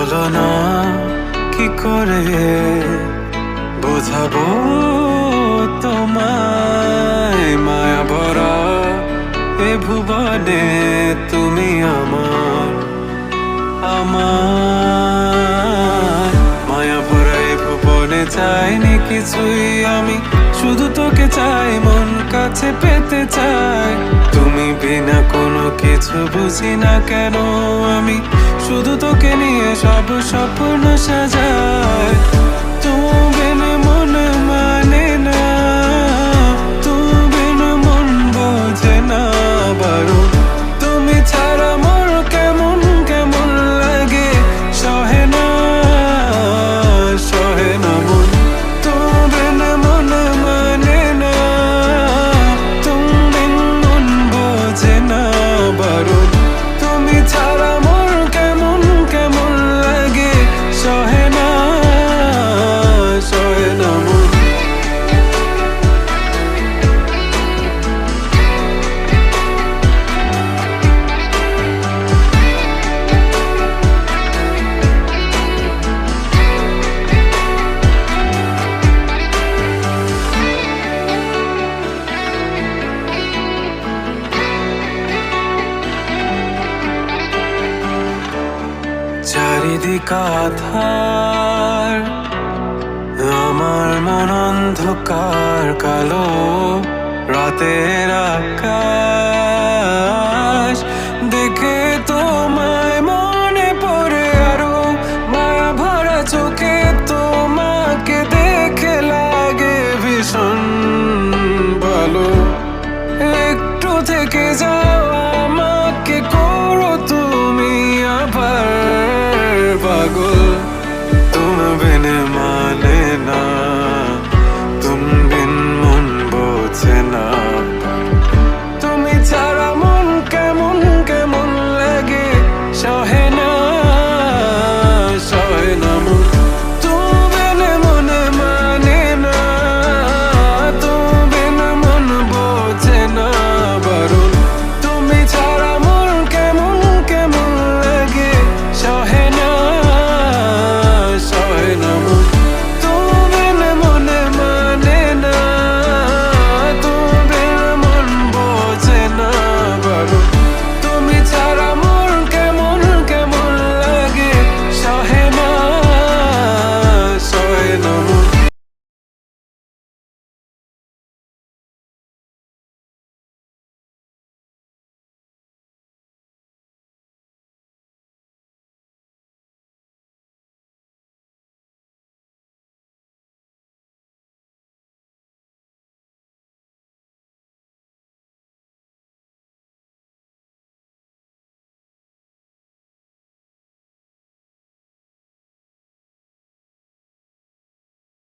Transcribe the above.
বলো না, কি করে বোঝাবো তোমায়? মায়া ভরা এ ভুবনে তুমি আমার আমার। মায়া ভরা এ ভুবনে চাইনি কিছুই আমি, শুধু তোকে চাই, মন কাছে পেতে চাই। তুমি বিনা কোনো কিছু বুঝি না কেন আমি শুধু তোকে নিয়ে সব স্বপ্ন সাজায়। তুমি আধার আমার মন অন্ধকার কালো রাতের দেখে